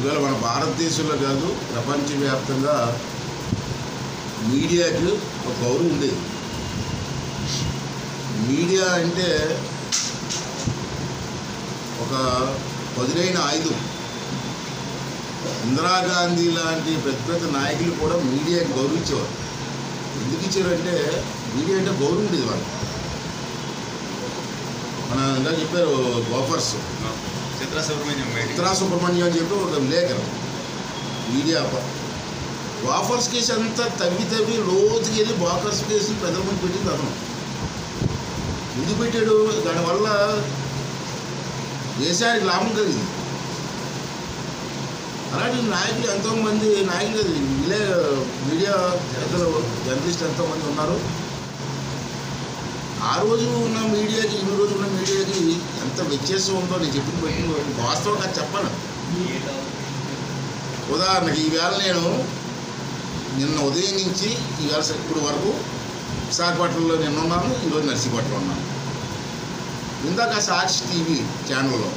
ఇవాళ మన భారతదేశంలో కాదు ప్రపంచవ్యాప్తంగా మీడియాకి ఒక గౌరవం ఉండేది మీడియా అంటే ఒక పదునైన ఆయుధం. ఇందిరాగాంధీ లాంటి పెద్ద పెద్ద నాయకులు కూడా మీడియాకి గౌరవించేవారు. ఎందుకు ఇచ్చారంటే మీడియా అంటే గౌరవం ఉండేది వాళ్ళు మన ఇందాక చెప్పారు గోఫర్స్. చిత్ర సుబ్రహ్మణ్యం బయటికి సుబ్రహ్మణ్యం అని చెప్పి ఒక విలేకరు మీడియా ప- వాఫర్స్ కేసు అంతా తవ్వి తవ్వి రోజుకి వెళ్ళి వాఫర్స్ కేసు ప్రజల ముందు పెట్టింది అతను. ఎందుకు పెట్టాడు? దానివల్ల దేశానికి లాభం కలిగింది. అలాంటి నాయకులు ఎంతోమంది నాయకులు కాదు, మీడియా జర్నలిస్ట్ ఎంతోమంది ఉన్నారు. ఆ రోజు ఉన్న మీడియాకి ఈ రోజు ఉన్న మీడియాకి ఎంత వ్యత్యాసం ఉందో నేను చెప్పిన బట్టి వాస్తవంగా చెప్పను. ఉదాహరణకి ఈవేళ నేను నిన్న ఉదయం నుంచి ఈవేళ ఇప్పుడు వరకు విశాఖపట్నంలో నిన్న ఉన్నాను ఈరోజు నర్సీపట్నం ఉన్నాను. ఇందాక సాక్షి టీవీ ఛానల్లో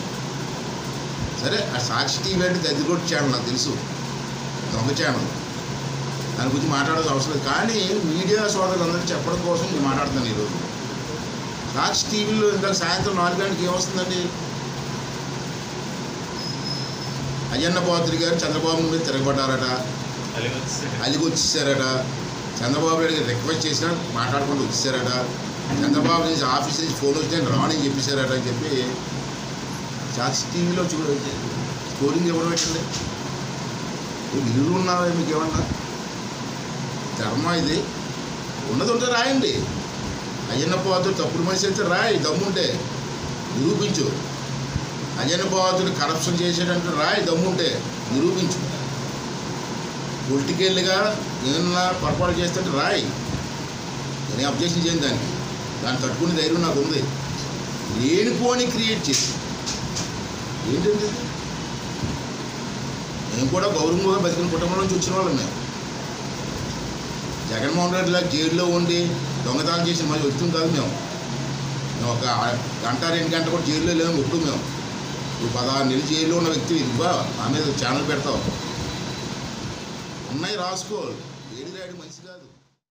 సరే ఆ సాక్షి టీవీ అంటే దద్దిగొట్టు ఛానల్ నాకు తెలుసు. దొంగ ఛానల్ దాని గురించి మాట్లాడాల్సిన అవసరం లేదు. కానీ మీడియా సోదరులందరికీ చెప్పడం కోసం నేను మాట్లాడుతున్నాను ఈరోజు. రాజ్ టీవీలో ఇందాక సాయంత్రం నాలుగు గంటలకు ఏమొస్తుందండి? అయ్యన్న పాత్రి గారు చంద్రబాబు మీద తిరగబడ్డారట. అలిగి వచ్చేసారట. చంద్రబాబు నాయుడు గారు రిక్వెస్ట్ చేసినా మాట్లాడుకుంటూ వచ్చేసారట. చంద్రబాబు నుంచి ఆఫీస్ నుంచి ఫోన్ వచ్చి నేను రాని చెప్పేశారట అని చెప్పి సాక్షి టీవీలో చూ స్కోరింగ్ ఎవరు పెట్టండి? ఇల్లు ఉన్నారా మీకు ఏమన్నా? ధర్మ ఇది? ఉన్నది ఉంటే రాయండి. అయ్యన్న తప్పుడు మనిషి అయితే రాయి దమ్ముంటే. నిరూపించు. అయ్యన్న పాత్రుడు కరప్షన్ చేసేటంటే రాయి దమ్ముంటే. నిరూపించు. పొలిటికల్గా ఏమన్నా పొరపాటు చేస్తుంటే రాయి. నేను అబ్జెక్షన్ చేయను దానికి. దాన్ని తట్టుకునే ధైర్యం నాకు ఉంది. లేనిపోని క్రియేట్ చేసి. ఏంటంటే మేము కూడా గౌరవంగా బతికిన కుటుంబం నుంచి వచ్చిన వాళ్ళం మేము జగన్మోహన్ రెడ్డి లాగా జైల్లో ఉండి దొంగతనం చేసిన మళ్ళీ వచ్చాం కాదు మేము. మేము ఒక గంట రెండు గంట కూడా జైల్లో లేము ఎప్పుడు మేము. ఇప్పుడు పదహారు నెలలు జైల్లో ఉన్న వ్యక్తి ఇవ్వా మా మీద ఛానల్ పెడతావు. ఉన్నాయి రాసుకో. ఏడు రాయడం మంచి కాదు.